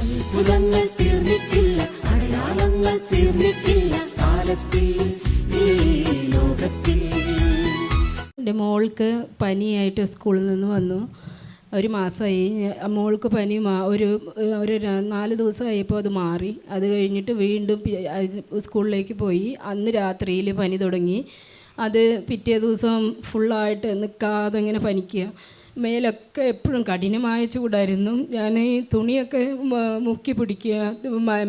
അത്ഭുതങ്ങൾ തീർന്നിട്ടില്ല അടയാളങ്ങൾ തീർന്നിട്ടില്ല കാലത്തിൽ എന്റെ മോൾക്ക് പനിയായിട്ട് സ്കൂളിൽ നിന്ന് വന്നു. ഒരു മാസമായി. മോൾക്ക് പനി മാ ഒരു ഒരു നാല് ദിവസമായപ്പോൾ അത് മാറി. അത് കഴിഞ്ഞിട്ട് വീണ്ടും സ്കൂളിലേക്ക് പോയി. അന്ന് രാത്രിയിൽ പനി തുടങ്ങി. അത് പിറ്റേ ദിവസം ഫുള്ളായിട്ട് നിൽക്കാതെ ഇങ്ങനെ പനിക്കുക. മേലൊക്കെ എപ്പോഴും കഠിനമായ ചൂടായിരുന്നു. ഞാൻ ഈ തുണിയൊക്കെ മുക്കി പിടിക്കുക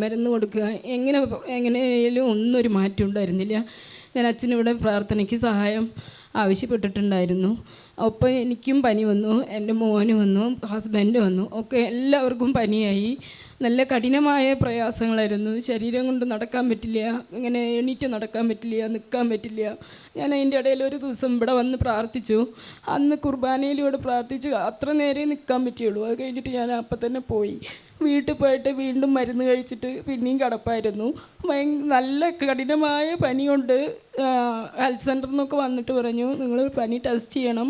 മരുന്ന് കൊടുക്കുക എങ്ങനെ എങ്ങനെയായാലും ഒന്നും ഒരു മാറ്റം ഉണ്ടായിരുന്നില്ല. ഞാൻ അച്ഛനിവിടെ പ്രാർത്ഥനയ്ക്ക് സഹായം ആവശ്യപ്പെട്ടിട്ടുണ്ടായിരുന്നു. ഒപ്പം എനിക്കും പനി വന്നു എന്റെ മോന് വന്നു ഹസ്ബൻഡ് വന്നു ഒക്കെ എല്ലാവർക്കും പനിയായി. നല്ല കഠിനമായ പ്രയാസങ്ങളായിരുന്നു. ശരീരം കൊണ്ട് നടക്കാൻ പറ്റില്ല ഇങ്ങനെ എണീറ്റ് നടക്കാൻ പറ്റില്ല നിൽക്കാൻ പറ്റില്ല. ഞാൻ അതിന്റെ ഇടയിൽ ഒരു ദിവസം ഇവിടെ വന്ന് പ്രാർത്ഥിച്ചു. അന്ന് കുർബാനയിലൂടെ പ്രാർത്ഥിച്ച് അത്ര നേരെ നിൽക്കാൻ പറ്റുള്ളൂ അത് കഴിഞ്ഞിട്ട് ഞാൻ അപ്പം തന്നെ പോയി. വീട്ടിൽ പോയിട്ട് വീണ്ടും മരുന്ന് കഴിച്ചിട്ട് പിന്നെയും കിടപ്പായിരുന്നു. നല്ല കഠിനമായ പനി കൊണ്ട് ഹെൽത്ത് സെന്ററിൽ നിന്നൊക്കെ വന്നിട്ട് പറഞ്ഞു നിങ്ങൾ പനി ടെസ്റ്റ് ചെയ്യണം.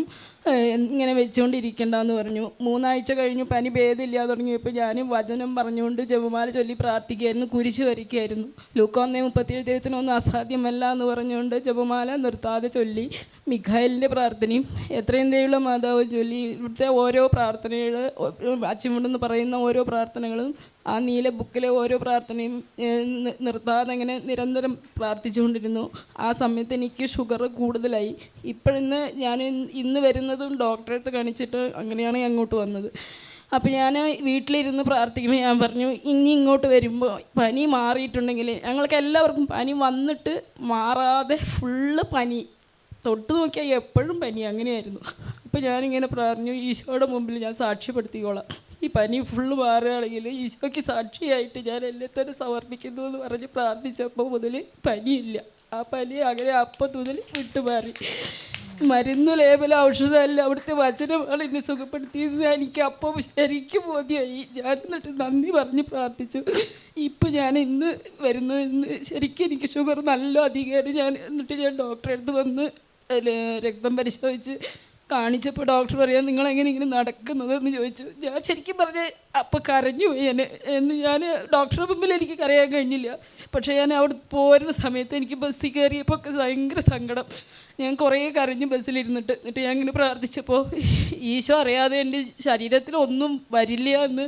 ഇങ്ങനെ വെച്ചുകൊണ്ടിരിക്കണ്ടെന്ന് പറഞ്ഞു. മൂന്നാഴ്ച കഴിഞ്ഞു പനി ഭേദമില്ല തുടങ്ങിയപ്പോൾ ഞാൻ വചനം പറഞ്ഞുകൊണ്ട് ജപമാല ചൊല്ലി പ്രാർത്ഥിക്കുകയായിരുന്നു കുരിശ് വരയ്ക്കുകയായിരുന്നു. ലൂക്കോന്നേ മുപ്പത്തിയേഴ് ദൈവത്തിനൊന്നും അസാധ്യമല്ല എന്ന് പറഞ്ഞുകൊണ്ട് ജപമാല നിർത്താതെ ചൊല്ലി മിഖായലിന്റെ പ്രാർത്ഥനയും എത്രയും ദൈവമുള്ള മാതാവ് ചൊല്ലി ഇവിടുത്തെ ഓരോ പ്രാർത്ഥനകൾ അച്ചിമുണ്ടെന്ന് പറയുന്ന ഓരോ പ്രാർത്ഥനകളും ആ നീല ബുക്കിലെ ഓരോ പ്രാർത്ഥനയും നിർത്താതെ ഇങ്ങനെ നിരന്തരം പ്രാർത്ഥിച്ചുകൊണ്ടിരുന്നു. ആ സമയത്ത് എനിക്ക് ഷുഗർ കൂടുതലായി. ഇപ്പോഴിന്ന് ഞാൻ ഇന്ന് വരുന്നതും ഡോക്ടറെ അടുത്ത് കാണിച്ചിട്ട് അങ്ങനെയാണ് അങ്ങോട്ട് വന്നത്. അപ്പോൾ ഞാൻ വീട്ടിലിരുന്ന് പ്രാർത്ഥിക്കുമ്പോൾ ഞാൻ പറഞ്ഞു ഇനി ഇങ്ങോട്ട് വരുമ്പോൾ പനി മാറിയിട്ടുണ്ടെങ്കിൽ ഞങ്ങൾക്ക് എല്ലാവർക്കും പനി വന്നിട്ട് മാറാതെ ഫുള്ള് പനി. തൊട്ട് നോക്കിയാൽ എപ്പോഴും പനി അങ്ങനെയായിരുന്നു. അപ്പോൾ ഞാനിങ്ങനെ പറഞ്ഞു ഈശോയുടെ മുമ്പിൽ ഞാൻ സാക്ഷ്യപ്പെടുത്തിക്കോളാം. ഈ പനി ഫുള്ള് മാറുകയാണെങ്കിൽ ഈശോയ്ക്ക് സാക്ഷിയായിട്ട് ഞാൻ എന്നെ തന്നെ സമർപ്പിക്കുന്നു എന്ന് പറഞ്ഞ് പ്രാർത്ഥിച്ചപ്പോൾ മുതൽ പനിയില്ല. ആ പനി അങ്ങനെ അപ്പം മുതൽ വിട്ടുമാറി. മരുന്ന് ലേബൽ ഔഷധമല്ല അവിടുത്തെ വചനമാണ് എന്നെ സുഖപ്പെടുത്തിയത് എനിക്ക് അപ്പം ശരിക്കും ബോധ്യമായി ഞാൻ എന്നിട്ട് നന്ദി പറഞ്ഞ് പ്രാർത്ഥിച്ചു. ഇപ്പം ഞാൻ ഇന്ന് വരുന്നത് ഇന്ന് ശരിക്കും എനിക്ക് ഷുഗർ നല്ല അധികമാണ്. ഞാൻ എന്നിട്ട് ഞാൻ ഡോക്ടറെ അടുത്ത് വന്ന് രക്തം പരിശോധിച്ച് കാണിച്ചപ്പോൾ ഡോക്ടർ പറയാം നിങ്ങൾ എങ്ങനെ ഇങ്ങനെ നടക്കുന്നത് എന്ന് ചോദിച്ചു. ഞാൻ ശരിക്കും പറഞ്ഞ് അപ്പം കരഞ്ഞു പോയി എന്നെ. എന്ന് ഞാൻ ഡോക്ടറുടെ മുമ്പിൽ എനിക്ക് കരയാൻ കഴിഞ്ഞില്ല. പക്ഷേ ഞാൻ അവിടെ പോരുന്ന സമയത്ത് എനിക്ക് ബസ്സിൽ കയറിയപ്പോൾ ഒക്കെ ഭയങ്കര സങ്കടം. ഞാൻ കുറേ കരഞ്ഞു ബസ്സിലിരുന്നിട്ട് എന്നിട്ട് ഞാൻ ഇങ്ങനെ പ്രാർത്ഥിച്ചപ്പോൾ ഈശോ അറിയാതെ എന്റെ ശരീരത്തിൽ ഒന്നും വരില്ല എന്ന്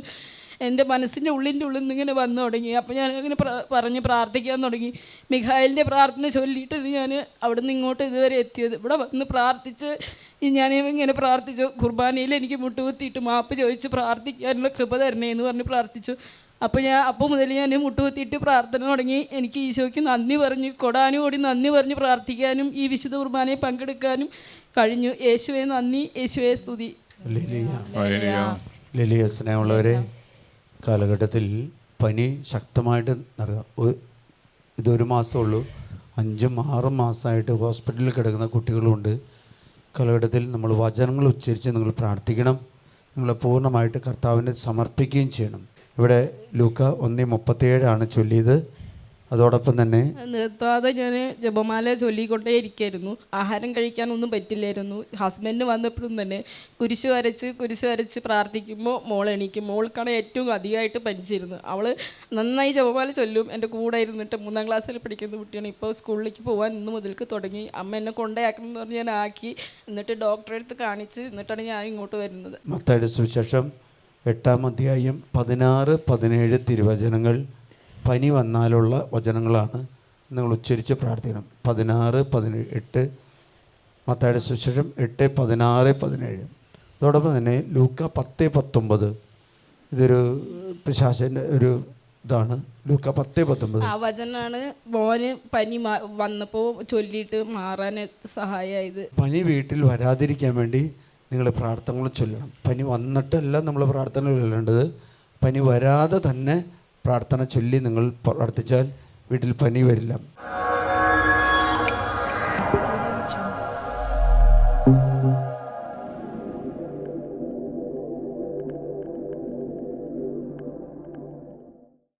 എന്റെ മനസ്സിന്റെ ഉള്ളിന്റെ ഉള്ളിൽ നിന്ന് ഇങ്ങനെ വന്നു തുടങ്ങി. അപ്പോൾ ഞാൻ അങ്ങനെ പ്ര- പറഞ്ഞ് പ്രാർത്ഥിക്കാൻ തുടങ്ങി. മിഖായലിന്റെ പ്രാർത്ഥന ചൊല്ലിയിട്ട് ഞാൻ അവിടെ നിന്ന് ഇങ്ങോട്ട് ഇതുവരെ എത്തിയത്. ഇവിടെ വന്ന് പ്രാർത്ഥിച്ച് ഈ ഞാൻ ഇങ്ങനെ പ്രാർത്ഥിച്ചു. കുർബാനയിൽ എനിക്ക് മുട്ടുകുത്തിയിട്ട് മാപ്പ് ചോദിച്ച് പ്രാർത്ഥിക്കാനുള്ള കൃപ തരണേ എന്ന് പറഞ്ഞ് പ്രാർത്ഥിച്ചു. അപ്പോൾ ഞാൻ അപ്പോൾ മുതൽ ഞാൻ മുട്ടുകുത്തിയിട്ട് പ്രാർത്ഥന തുടങ്ങി. എനിക്ക് ഈശോയ്ക്ക് നന്ദി പറഞ്ഞ്. കൊടാനും കൂടി നന്ദി പറഞ്ഞ് പ്രാർത്ഥിക്കാനും ഈ വിശുദ്ധ കുർബാനയിൽ പങ്കെടുക്കാനും കഴിഞ്ഞു. യേശുവെ നന്ദി യേശുവെ സ്തുതി. സ്നേഹമുള്ളവരെ. കാലഘട്ടത്തിൽ പനി ശക്തമായിട്ട് നടക്കുക. ഇതൊരു മാസമുള്ളൂ അഞ്ചും ആറും മാസമായിട്ട് ഹോസ്പിറ്റലിൽ കിടക്കുന്ന കുട്ടികളുണ്ട്. കാലഘട്ടത്തിൽ നമ്മൾ വചനങ്ങൾ ഉച്ചരിച്ച് നിങ്ങൾ പ്രാർത്ഥിക്കണം. നിങ്ങൾ പൂർണമായിട്ട് കർത്താവിനെ സമർപ്പിക്കുകയും ചെയ്യണം. ഇവിടെ ലൂക്ക ഒന്നേ മുപ്പത്തിയേഴാണ് ചൊല്ലിയത്. അതോടൊപ്പം തന്നെ നിർത്താതെ ഞാൻ ജപമാല ചൊല്ലിക്കൊണ്ടേ ഇരിക്കായിരുന്നു. ആഹാരം കഴിക്കാനൊന്നും പറ്റില്ലായിരുന്നു. ഹസ്ബൻഡ് വന്നപ്പോഴും തന്നെ കുരിശ് വരച്ച് കുരിശ് വരച്ച് പ്രാർത്ഥിക്കുമ്പോൾ മോൾ എണീക്കും. മോൾക്കാണ് ഏറ്റവും അധികമായിട്ട് പനിച്ചിരുന്നത്. അവൾ നന്നായി ജപമാല ചൊല്ലും. എന്റെ കൂടെ ഇരുന്നിട്ട് മൂന്നാം ക്ലാസ്സിൽ പഠിക്കുന്ന കുട്ടിയാണ്. ഇപ്പോൾ സ്കൂളിലേക്ക് പോകാൻ ഇന്ന് മുതൽക്ക് തുടങ്ങി. അമ്മ എന്നെ കൊണ്ടേയാക്കണം എന്ന് പറഞ്ഞ് ഞാൻ ആക്കി. എന്നിട്ട് ഡോക്ടറെ അടുത്ത് കാണിച്ച് എന്നിട്ടാണ് ഞാൻ ഇങ്ങോട്ട് വരുന്നത്. മത്തായുടെ സുവിശേഷം എട്ടാം അധ്യായം പതിനാറ് പതിനേഴ് തിരുവചനങ്ങൾ പനി വന്നാലുള്ള വചനങ്ങളാണ് നിങ്ങൾ ഉച്ചരിച്ച് പ്രാർത്ഥിക്കണം. പതിനാറ് പതിനേഴ് എട്ട് മത്തായുടെ സുശേഷം എട്ട് പതിനാറ് പതിനേഴ്. അതോടൊപ്പം തന്നെ ലൂക്ക പത്ത് പത്തൊമ്പത്. ഇതൊരു പിശാശന്റെ ഒരു ഇതാണ്. ലൂക്ക പത്ത് പത്തൊമ്പത്. ആ വചനാണ് മോന് പനി മാ- വന്നപ്പോൾ ചൊല്ലിയിട്ട് മാറാൻ സഹായമായത് പനി വീട്ടിൽ വരാതിരിക്കാൻ വേണ്ടി നിങ്ങൾ പ്രാർത്ഥനകൾ ചൊല്ലണം. പനി വന്നിട്ടല്ല നമ്മൾ പ്രാർത്ഥന ചൊല്ലേണ്ടത്. പനി വരാതെ തന്നെ പ്രാർത്ഥന ചൊല്ലി നിങ്ങൾ പ്രാർത്ഥിച്ചാൽ വീട്ടിൽ പനി വരില്ല. Thank you.